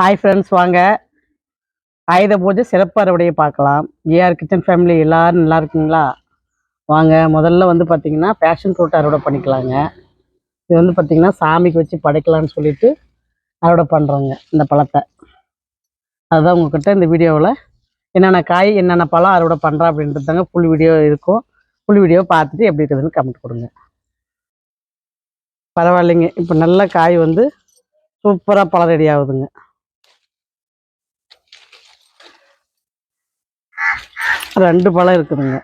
Hi friends வாங்க. ஆயுத பூஜை சிறப்பு அறுவடையை பார்க்கலாம் ஏஆர் கிச்சன் ஃபேமிலி எல்லாரும் நல்லா இருக்குங்களா? வாங்க முதல்ல வந்து பார்த்திங்கன்னா பேஷன் ஃப்ரூட் அறுவடை பண்ணிக்கலாங்க. இது வந்து பார்த்தீங்கன்னா சாமிக்கு வச்சு படைக்கலாம்னு சொல்லிட்டு அறுவடை பண்ணுறோங்க இந்த பழத்தை. அதுதான் உங்ககிட்ட இந்த வீடியோவில் என்னென்ன காய் என்னென்ன பழம் அறுவடை பண்ணுறா அப்படின்றது தாங்க ஃபுல் வீடியோ இருக்கும். ஃபுல் வீடியோ பார்த்துட்டு எப்படி இருக்குதுன்னு கமெண்ட் கொடுங்க. பரவாயில்லைங்க இப்போ நல்ல காய் வந்து சூப்பராக பழம் ரெடி ஆகுதுங்க. ரெண்டு பழம் இருக்குதுங்க.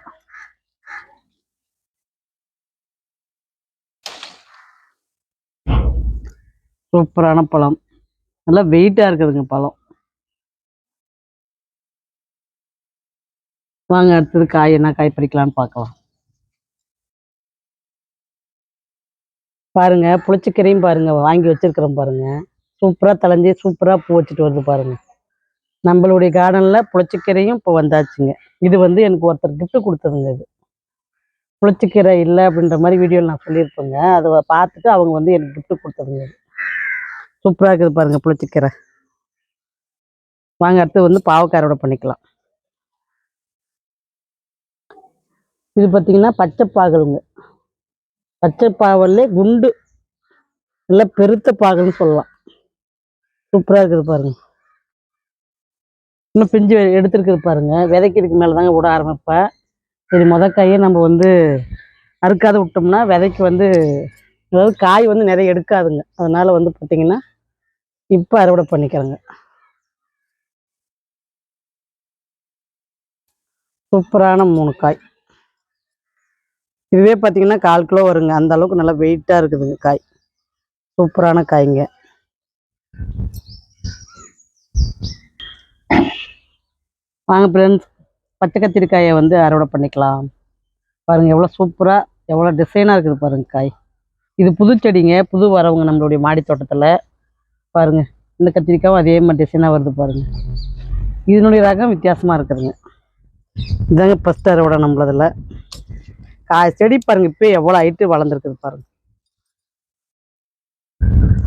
சூப்பரான பழம். நல்லா வெயிட்டாக இருக்குதுங்க பழம். வாங்க அடுத்தது காய் என்ன காய் பறிக்கலாம்னு பார்க்கலாம். பாருங்க புளிச்சக்கீரையும் பாருங்க வாங்கி வச்சிருக்கிறோம் பாருங்க. சூப்பராக தலைஞ்சி சூப்பராக பூ வச்சுட்டு வருது பாருங்க. நம்மளுடைய கார்டனில் புளிச்சக்கீரையும் இப்போ வந்தாச்சுங்க. இது வந்து எனக்கு ஒருத்தர் கிஃப்ட் கொடுத்ததுங்க இது. புளிச்சக்கீரை இல்லை அப்படின்ற மாதிரி வீடியோவில் நான் சொல்லியிருப்பேங்க. அதை பார்த்துட்டு அவங்க வந்து எனக்கு கிஃப்ட் கொடுத்ததுங்க இது. சூப்பராக இருக்குது பாருங்க புளிச்சக்கீரை. வாங்க அடுத்து வந்து பாவக்காரோட பண்ணிக்கலாம். இது பார்த்தீங்கன்னா பச்சை பாகலுங்க பச்சை குண்டு நல்லா பெருத்த பாகல்னு சொல்லலாம். சூப்பராக இருக்குது பாருங்கள் இன்னும் பிஞ்சு எடுத்துருக்கு பாருங்க. விதைக்கிறதுக்கு மேலே தாங்க விட ஆரம்பிப்பேன் இது முத காயை நம்ம வந்து அறுக்காத விட்டோம்னா விதைக்கு வந்து அதாவது காய் வந்து நிறைய எடுக்காதுங்க. அதனால வந்து பார்த்தீங்கன்னா இப்போ அறுவடை பண்ணிக்கிறேங்க. சூப்பரான மூணு காய். இதுவே பார்த்தீங்கன்னா கால் கிலோ வருங்க. அந்த அளவுக்கு நல்லா வெயிட்டாக இருக்குதுங்க காய். சூப்பரான காய்ங்க. வாங்க ஃப்ரெண்ட்ஸ் பச்சை கத்திரிக்காயை வந்து அறுவடை பண்ணிக்கலாம். பாருங்கள் எவ்வளோ சூப்பராக எவ்வளோ டிசைனாக இருக்குது பாருங்க காய். இது புது செடிங்க புது வரவங்க நம்மளுடைய மாடி தோட்டத்தில். பாருங்கள் இந்த கத்திரிக்காயும் அதே மாதிரி டிசைனாக வருது பாருங்கள் இதனுடைய ரகம் வித்தியாசமாக இருக்குதுங்க. இதாங்க ஃபஸ்ட் அறுவடை நம்மளதில். காய் செடி பாருங்கள் இப்போ எவ்வளோ ஹைட்டு வளர்ந்துருக்குது பாருங்கள்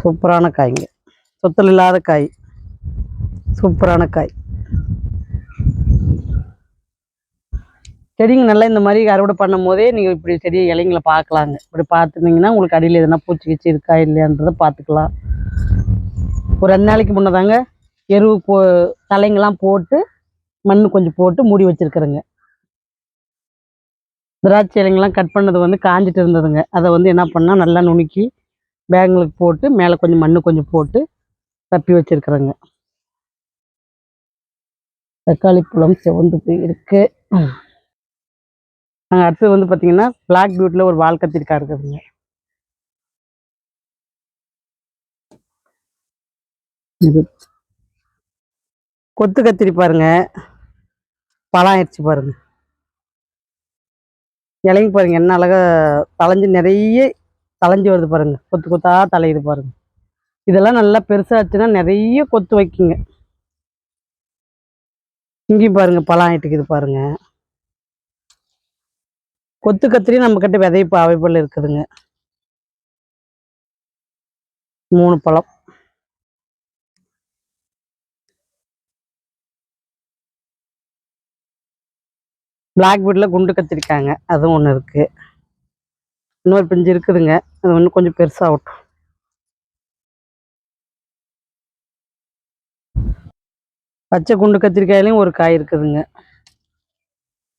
சூப்பரான காய்ங்க. சொத்தல் இல்லாத காய். சூப்பரான காய். செடிங்க நல்லா இந்த மாதிரி அறுவடை பண்ணும் போதே நீங்கள் இப்படி செடி இலைங்களை பார்க்கலாங்க. இப்படி பார்த்துருந்தீங்கன்னா உங்களுக்கு அடியில் எதனா பூச்சி கீச்சி இருக்கா இல்லையான்றதை பார்த்துக்கலாம். ஒரு ரெண்டு நாளைக்கு முன்னதாங்க எருவு போ தலைங்கெல்லாம் போட்டு மண் கொஞ்சம் போட்டு மூடி வச்சுருக்குறேங்க. திராட்சை இலைங்கெல்லாம் கட் பண்ணது வந்து காஞ்சிட்டு இருந்ததுங்க. அதை வந்து என்ன பண்ணால் நல்லா நுணுக்கி பேங்களுக்கு போட்டு மேலே கொஞ்சம் மண் கொஞ்சம் போட்டு தப்பி வச்சிருக்கிறேங்க. தக்காளி பழம் செவந்து போய் இருக்கு நாங்கள் அடுத்தது வந்து பார்த்தீங்கன்னா பிளாக் பியூட்டில் ஒரு வால் கத்திரிக்காய் இருக்குதுங்க இது கொத்து கத்திரி பாருங்க. பழம் ஆயிடுச்சு பாருங்க. இலைங்க பாருங்க என்ன அழகா தளைஞ்சு நிறைய தளைஞ்சு வருது பாருங்க. கொத்து கொத்தா தலையுது பாருங்க. இதெல்லாம் நல்லா பெருசாச்சுன்னா நிறைய கொத்து வைக்குங்க. இங்கேயும் பாருங்க பழம் ஆயிட்டுக்குது பாருங்க. கொத்து கத்திரி நம்ம கிட்ட விதைப்பு அவைபிள் இருக்குதுங்க. மூணு பழம். பிளாக் பீட்டில் குண்டு கத்திரிக்காங்க. அதுவும் ஒன்று இருக்கு. இன்னொரு பிஞ்சு இருக்குதுங்க. அது ஒன்று கொஞ்சம் பெருசாகட்டும் பச்சை குண்டு கத்திரிக்காயிலையும் ஒரு காய் இருக்குதுங்க.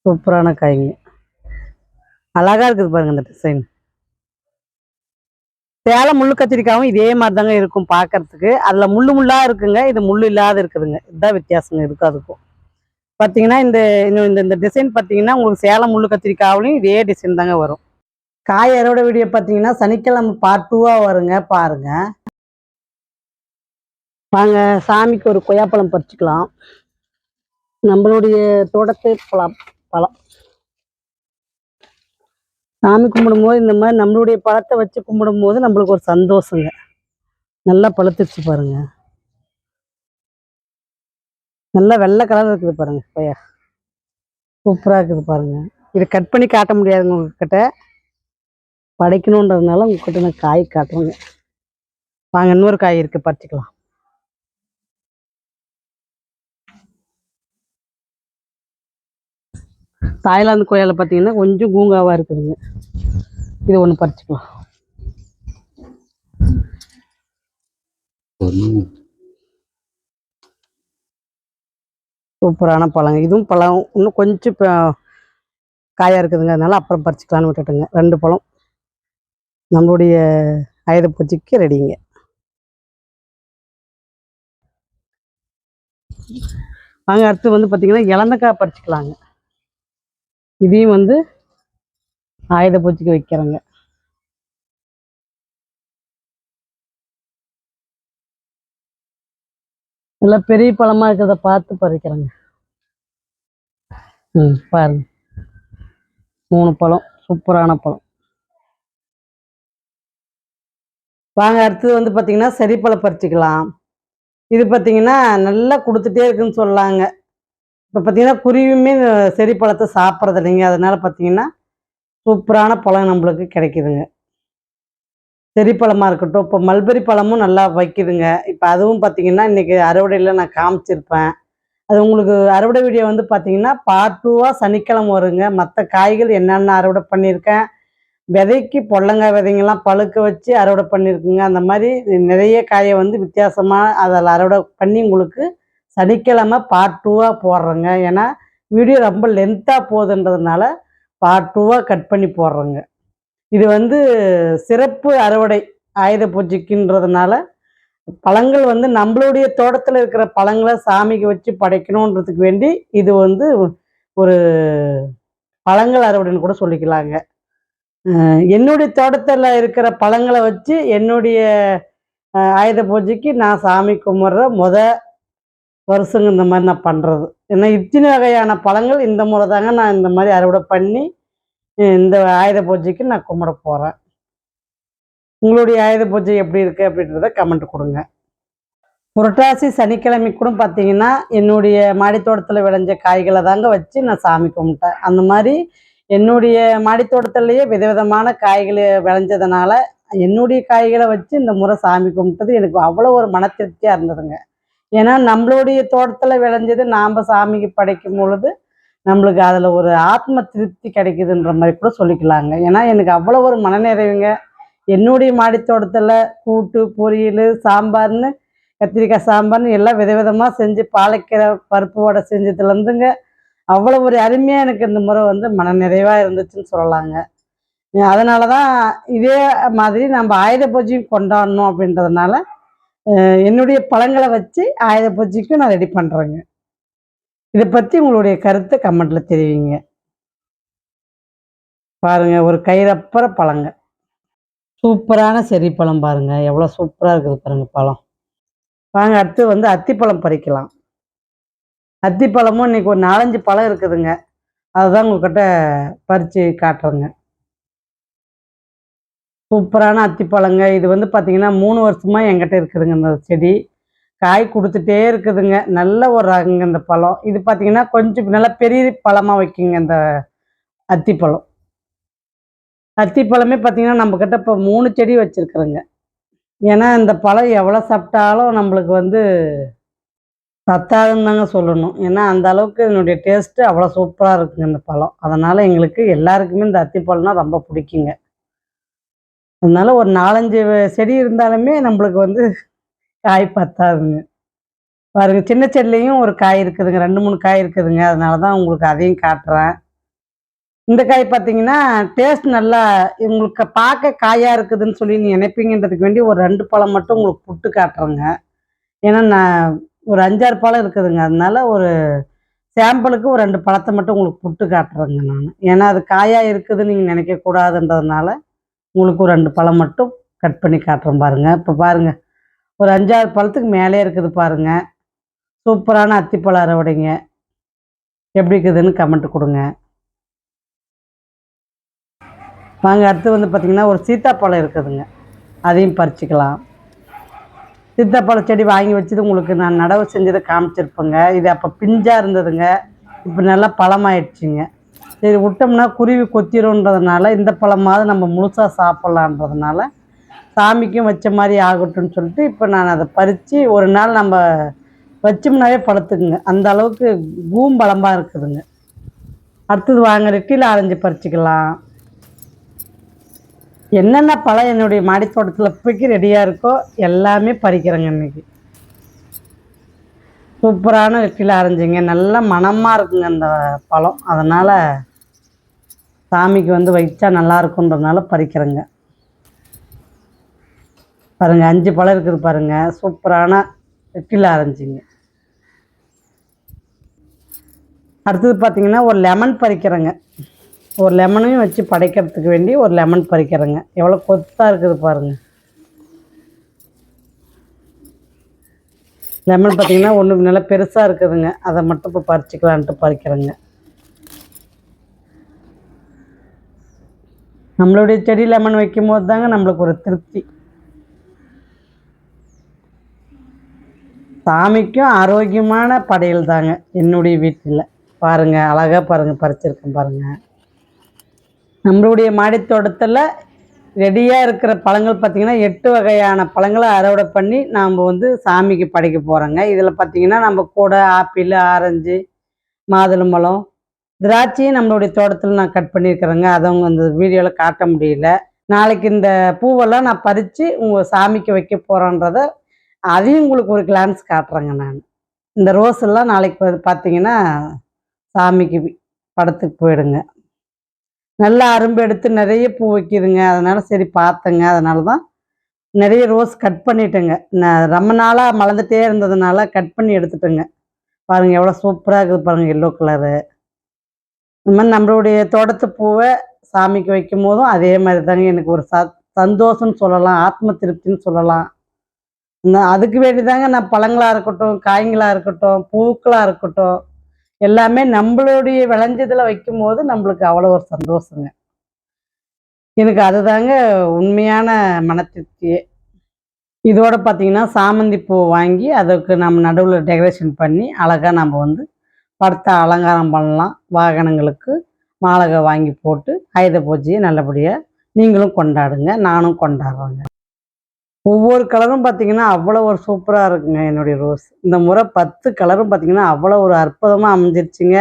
சூப்பரான காய்ங்க. அழகா இருக்குது பாருங்க இந்த டிசைன் சேலை முள்ளு கத்திரிக்காவும் இதே மாதிரி தாங்க இருக்கும் பார்க்கறதுக்கு அதில் முள்ளு முள்ளா இருக்குங்க இது முள்ளு இல்லாத இருக்குதுங்க. இதுதான் வித்தியாசங்க இருக்கும் அதுக்கும். பார்த்தீங்கன்னா இந்த இன்னும் இந்த இந்த டிசைன் பார்த்தீங்கன்னா உங்களுக்கு சேலம் முள்ளு கத்திரிக்காவிலையும் இதே டிசைன் தாங்க வரும். காய் அறுவடை வீடியோ பார்த்தீங்கன்னா சனிக்கிழமை பார்ட் டூவாக வருங்க பாருங்க. வாங்க சாமிக்கு ஒரு கொய்யாப்பழம் பறிச்சுக்கலாம். நம்மளுடைய தோட்டத்து பழம் பழம். சாமி கும்பிடும்போது இந்த மாதிரி நம்மளுடைய பழத்தை வச்சு கும்பிடும் போது நம்மளுக்கு ஒரு சந்தோஷங்க. நல்லா பழுத்துச்சு பாருங்க. நல்லா வெள்ளை கலர் இருக்குது பாருங்க பையா. சூப்பராக இருக்குது பாருங்க. இது கட் பண்ணி காட்ட முடியாதுங்க உங்ககிட்ட. படைக்கணுன்றதுனால உங்ககிட்ட நான் காய் காட்டுறேங்க. வாங்க இன்னொரு காய் இருக்கு பறிச்சுக்கலாம். தாய்லாந்து கோயிலில் பார்த்தீங்கன்னா கொஞ்சம் கூங்காவாக இருக்குதுங்க. இது ஒன்று பறிச்சுக்கலாம். சூப்பரான பழங்க. இதுவும் பழம். இன்னும் கொஞ்சம் காயாக இருக்குதுங்க. அதனால அப்புறம் பறிச்சுக்கலான்னு விட்டுட்டுங்க. ரெண்டு பழம். நம்மளுடைய ஆயுத பூஜைக்கு ரெடிங்க. வாங்க அடுத்து வந்து பார்த்தீங்கன்னா இலந்தக்காய் பறிச்சுக்கலாங்க. இதையும் வந்து ஆயுத பூஜைக்கு வைக்கிறேங்க. நல்லா பெரிய பழமா இருக்கிறத பார்த்து பறிக்கிறேங்க. ம் பாருங்க. மூணு பழம் சூப்பரான பழம். வாங்க அடுத்தது வந்து பார்த்தீங்கன்னா செரிப்பழம் பறிச்சுக்கலாம். இது பார்த்தீங்கன்னா நல்லா கொடுத்துட்டே இருக்குன்னு சொல்லாங்க. இப்போ பார்த்தீங்கன்னா குருவியுமே இந்த செரிப்பழத்தை சாப்பிட்றது இல்லைங்க. அதனால் பார்த்தீங்கன்னா சூப்பரான பழம் நம்மளுக்கு கிடைக்குதுங்க. செரிப்பழமாக இருக்கட்டும் இப்போ மல்பெரி பழமும் நல்லா வைக்குதுங்க. இப்போ அதுவும் பார்த்தீங்கன்னா இன்றைக்கி அறுவடையில் நான் காமிச்சிருப்பேன். அது உங்களுக்கு அறுவடை வீடியோ வந்து பார்த்தீங்கன்னா பார்ட் டூவாக சனிக்கிழமை வருங்க. மற்ற காய்கள் என்னென்ன அறுவடை பண்ணியிருக்கேன் விதைக்கு பொள்ளங்காய் விதைங்கெல்லாம் பழுக்க வச்சு அறுவடை பண்ணியிருக்குங்க. அந்த மாதிரி நிறைய காயை வந்து வித்தியாசமாக அதில் அறுவடை பண்ணி உங்களுக்கு சனிக்கிழமை பார்ட் டூவாக போடுறேங்க. ஏன்னா வீடியோ ரொம்ப லென்த்தாக போகுதுன்றதுனால பார்ட் டூவாக கட் பண்ணி போடுறேங்க. இது வந்து சிறப்பு அறுவடை ஆயுத பூஜைக்குன்றதுனால பழங்கள் வந்து நம்மளுடைய தோட்டத்தில் இருக்கிற பழங்களை சாமிக்கு வச்சு படைக்கணுன்றதுக்கு வேண்டி இது வந்து ஒரு பழங்கள் அறுவடைன்னு கூட சொல்லிக்கலாங்க. என்னுடைய தோட்டத்தில் இருக்கிற பழங்களை வச்சு என்னுடைய ஆயுத பூஜைக்கு நான் சாமி கும்பிட்ற முத வருஷங்க இந்த மாதிரி நான் பண்ணுறது ஏன்னா இத்தனை வகையான பழங்கள் இந்த முறை தாங்க நான் இந்த மாதிரி அறுவடை பண்ணி இந்த ஆயுத பூஜைக்கு நான் கும்பிட போகிறேன் உங்களுடைய ஆயுத பூஜை எப்படி இருக்குது அப்படின்றத கமெண்ட் கொடுங்க. புரட்டாசி சனிக்கிழமை கூட பார்த்தீங்கன்னா என்னுடைய மாடித்தோட்டத்தில் விளைஞ்ச காய்களை தாங்க வச்சு நான் சாமி கும்பிட்டேன். அந்த மாதிரி என்னுடைய மாடித்தோட்டத்துலேயே விதவிதமான காய்கள் விளைஞ்சதுனால என்னுடைய காய்களை வச்சு இந்த முறை சாமி கும்பிட்டது எனக்கு அவ்வளோ ஒரு மன திருப்தியாக இருந்ததுங்க. ஏன்னா நம்மளுடைய தோட்டத்தில் விளைஞ்சது நாம் சாமிக்கு படைக்கும் பொழுது நம்மளுக்கு அதில் ஒரு ஆத்ம திருப்தி கிடைக்குதுன்ற மாதிரி கூட சொல்லிக்கலாங்க. ஏன்னா எனக்கு அவ்வளோ ஒரு மனநிறைவுங்க. என்னுடைய மாடித்தோட்டத்தில் கூட்டு பொரியல் சாம்பார்னு கத்திரிக்காய் சாம்பார்னு எல்லாம் விதவிதமாக செஞ்சு பாலைக்கீரை பருப்பு வடை செஞ்சதுலேருந்துங்க அவ்வளோ ஒரு அருமையாக எனக்கு இந்த முறை வந்து மனநிறைவாக இருந்துச்சுன்னு சொல்லலாங்க. அதனால தான் இதே மாதிரி நம்ம ஆயுத பூஜையும் கொண்டாடணும் அப்படின்றதுனால என்னுடைய பழங்களை வச்சு ஆயுத பூஜைக்கும் நான் ரெடி பண்ணுறேங்க இதை பற்றி உங்களுடைய கருத்தை கமெண்ட்டில் தெரிவிங்க. பாருங்க ஒரு கயிறப்பற பழங்க. சூப்பரான செரி பழம் பாருங்க. எவ்வளோ சூப்பராக இருக்குது பாருங்க பழம். வாங்க அடுத்து வந்து அத்திப்பழம் பறிக்கலாம். அத்திப்பழமும் இன்னைக்கு ஒரு நாலஞ்சு பழம் இருக்குதுங்க. அதுதான் உங்கள்கிட்ட பறித்து காட்டுறேங்க. சூப்பரான அத்திப்பழங்க. இது வந்து பார்த்திங்கன்னா மூணு வருஷமாக என்கிட்ட இருக்குதுங்க இந்த செடி. காய் கொடுத்துட்டே இருக்குதுங்க. நல்ல ஒரு ரகங்க இந்த பழம். இது பார்த்தீங்கன்னா கொஞ்சம் நல்லா பெரிய பழமாக வைக்குங்க இந்த அத்திப்பழம். அத்திப்பழமே பார்த்தீங்கன்னா நம்மக்கிட்ட இப்போ மூணு செடி வச்சுருக்குறோங்க. ஏன்னா இந்த பழம் எவ்வளோ சாப்பிட்டாலும் நம்மளுக்கு வந்து சத்தாகுன்னு தாங்க சொல்லணும். ஏன்னா அந்த அளவுக்கு என்னுடைய டேஸ்ட்டு அவ்வளோ சூப்பராக இருக்குங்க இந்த பழம். அதனால் எங்களுக்கு எல்லாருக்குமே இந்த அத்திப்பழம்னா ரொம்ப பிடிக்குங்க. அதனால ஒரு நாலஞ்சு செடி இருந்தாலுமே நம்மளுக்கு வந்து காய் பத்தாதுங்க. பாருங்க சின்ன செடிலையும் ஒரு காய் இருக்குதுங்க ரெண்டு மூணு காய் இருக்குதுங்க. அதனால தான் உங்களுக்கு அதையும் காட்டுறேன். இந்த காய் பார்த்தீங்கன்னா டேஸ்ட் நல்லா உங்களுக்கு பார்க்க காயாக இருக்குதுன்னு சொல்லி நீ நினைப்பீங்கன்றதுக்கு வேண்டி ஒரு ரெண்டு பழம் மட்டும் உங்களுக்கு புட்டு காட்டுறேங்க. ஏன்னா நான் ஒரு அஞ்சாறு பழம் இருக்குதுங்க. அதனால ஒரு சாம்பிளுக்கு ஒரு ரெண்டு பழத்தை மட்டும் உங்களுக்கு புட்டு காட்டுறேங்க நான். ஏன்னா அது காயாக இருக்குதுன்னு நீங்கள் நினைக்கக்கூடாதுன்றதுனால உங்களுக்கு ஒரு ரெண்டு பழம் மட்டும் கட் பண்ணி காட்டுறேன் பாருங்க. இப்போ பாருங்க. ஒரு அஞ்சாறு பழத்துக்கு மேலே இருக்குது பாருங்க. சூப்பரான அத்திப்பழம் அறுவடைங்க. எப்படி இருக்குதுன்னு கமெண்ட் கொடுங்க. வாங்க அடுத்து வந்து பார்த்திங்கன்னா ஒரு சீத்தாப்பழம் இருக்குதுங்க. அதையும் பறிச்சிக்கலாம். சீத்தாப்பழ செடி வாங்கி வச்சது உங்களுக்கு நான் நடவு செஞ்சதை காமிச்சிருப்பேங்க. இது அப்போ பிஞ்சாக இருந்ததுங்க. இப்போ நல்லா பழமாயிடுச்சுங்க. சரி விட்டோம்னா குருவி கொத்திருன்றதுனால இந்த பழமாவது நம்ம முழுசாக சாப்பிட்லான்றதுனால சாமிக்கும் வச்ச மாதிரி ஆகட்டும்னு சொல்லிட்டு இப்போ நான் அதை பறித்து ஒரு நாள் நம்ம வச்சோம்னாவே பழுத்துக்குங்க. அந்த அளவுக்கு பூம்பழமாக இருக்குதுங்க. அடுத்தது வாங்க ரெட்டியில் ஆரஞ்சு பறிச்சிக்கலாம். என்னென்ன பழம் என்னுடைய மாடித்தோட்டத்தில் இப்போக்கி ரெடியாக இருக்கோ எல்லாமே பறிக்கிறேங்க இன்றைக்கி சூப்பரான ரெட்டில் அரைஞ்சிங்க நல்ல மணமாக இருக்குங்க அந்த பழம். அதனால் சாமிக்கு வந்து வைச்சா நல்லா இருக்குன்றதுனால பறிக்கிறேங்க. பாருங்க அஞ்சு பழம் இருக்குது பாருங்க. சூப்பரான ரெட்டில் ஆரஞ்சுங்க அடுத்தது பார்த்தீங்கன்னா ஒரு லெமன் பறிக்கிறேங்க. ஒரு லெமனையும் வச்சு படைக்கிறதுக்கு வேண்டி ஒரு லெமன் பறிக்கிறேங்க. எவ்வளோ கொத்தாக இருக்குது பாருங்க. லெமன் பார்த்தீங்கன்னா ஒன்று நல்லா பெருசாக இருக்குதுங்க. அதை மட்டும் இப்போ பறிச்சுக்கலான்ட்டு பறிக்கிறேங்க. நம்மளுடைய செடி லெமன் வைக்கும் போது தாங்க நம்மளுக்கு ஒரு திருப்தி. சாமிக்கும் ஆரோக்கியமான படையல் தாங்க என்னுடைய வீட்டில். பாருங்கள் அழகாக பாருங்கள் பறிச்சிருக்கேன் பாருங்கள் நம்மளுடைய மாடித்தோட்டத்தில் ரெடியாக இருக்கிற பழங்கள் பார்த்திங்கன்னா எட்டு வகையான பழங்களை அறுவடை பண்ணி நாம் வந்து சாமிக்கு படைக்க போகிறோங்க இதில் பார்த்திங்கன்னா நம்ம கூட ஆப்பிள் ஆரஞ்சு மாதுளம்பழம் திராட்சையும் நம்மளுடைய தோட்டத்தில் நான் கட் பண்ணியிருக்கிறேங்க அதை அவங்க அந்த வீடியோவில் காட்ட முடியல. நாளைக்கு இந்த பூவெல்லாம் நான் பறித்து உங்கள் சாமிக்கு வைக்க போகிறோன்றத அதையும் உங்களுக்கு ஒரு கிளான்ஸ் காட்டுறேங்க நான். இந்த ரோஸ் எல்லாம் நாளைக்கு பார்த்தீங்கன்னா சாமிக்கு படத்துக்கு போயிடுங்க. நல்லா அரும்பு எடுத்து நிறைய பூ வைக்கிதுங்க. அதனால் சரி பார்த்தேங்க அதனால தான் நிறைய ரோஸ் கட் பண்ணிட்டேங்க. நான் ரொம்ப நாளாக மலர்ந்துட்டே இருந்ததுனால கட் பண்ணி எடுத்துட்டேங்க. பாருங்கள் எவ்வளோ சூப்பராக இருக்குது பாருங்கள் எல்லோ கலரு இந்த மாதிரி நம்மளுடைய தோட்டத்து பூவை சாமிக்கு வைக்கும் போதும் அதே மாதிரி தாங்க எனக்கு ஒரு ச சந்தோஷம்னு சொல்லலாம் ஆத்ம திருப்தின்னு சொல்லலாம். அதுக்கு வேண்டி தாங்க நான் பழங்களாக இருக்கட்டும் காய்களாக இருக்கட்டும் பூக்களாக இருக்கட்டும் எல்லாமே நம்மளுடைய விளைஞ்சதில் வைக்கும் போது நம்மளுக்கு அவ்வளோ ஒரு சந்தோஷங்க. எனக்கு அதுதாங்க உண்மையான மனத்திருப்தியே இதோட பார்த்தீங்கன்னா சாமந்தி பூ வாங்கி அதுக்கு நம்ம நடுவில் டெக்கரேஷன் பண்ணி அழகாக நம்ம வந்து படத்தை அலங்காரம் பண்ணலாம். வாகனங்களுக்கு மாலகை வாங்கி போட்டு ஆயுத பூஜையை நல்லபடியாக நீங்களும் கொண்டாடுங்க. நானும் கொண்டாடுறேங்க. ஒவ்வொரு கலரும் பார்த்தீங்கன்னா அவ்வளோ ஒரு சூப்பராக இருக்குங்க என்னுடைய ரோஸ். இந்த முறை பத்து கலரும் பார்த்தீங்கன்னா அவ்வளோ ஒரு அற்புதமாக அமைஞ்சிருச்சுங்க.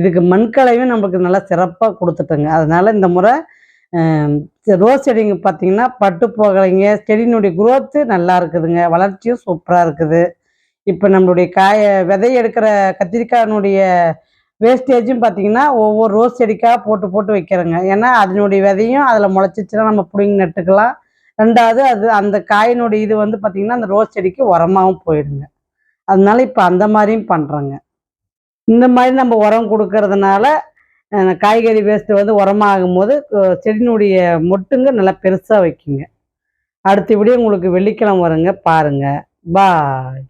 இதுக்கு மண்கலையும் நம்மளுக்கு நல்லா சிறப்பாக கொடுத்துட்டோங்க. அதனால் இந்த முறை ரோஸ் செடிங்க பார்த்தீங்கன்னா பட்டு போகலைங்க செடியினுடைய குரோத்து நல்லா இருக்குதுங்க. வளர்ச்சியும் சூப்பராக இருக்குது. இப்போ நம்மளுடைய காய விதை எடுக்கிற கத்திரிக்காயினுடைய வேஸ்டேஜும் பார்த்தீங்கன்னா ஒவ்வொரு ரோஸ் செடிக்காக போட்டு போட்டு வைக்கிறேங்க. ஏன்னா அதனுடைய விதையும் அதில் முளைச்சிச்சுன்னா நம்ம பிடுங்கி நட்டுக்கலாம். ரெண்டாவது அது அந்த காயினுடைய இது வந்து பார்த்திங்கன்னா அந்த ரோஸ் செடிக்கு உரமாகவும் போயிடுங்க. அதனால இப்போ அந்த மாதிரியும் பண்ணுறோங்க இந்த மாதிரி நம்ம உரம் கொடுக்கறதுனால காய்கறி வேஸ்ட்டு வந்து உரமாகும் போது செடியினுடைய மொட்டுங்க நல்லா பெருசாக வைக்குங்க. அடுத்தபடி உங்களுக்கு வெள்ளிக்கிழமை வருங்க பாருங்கள் பாய்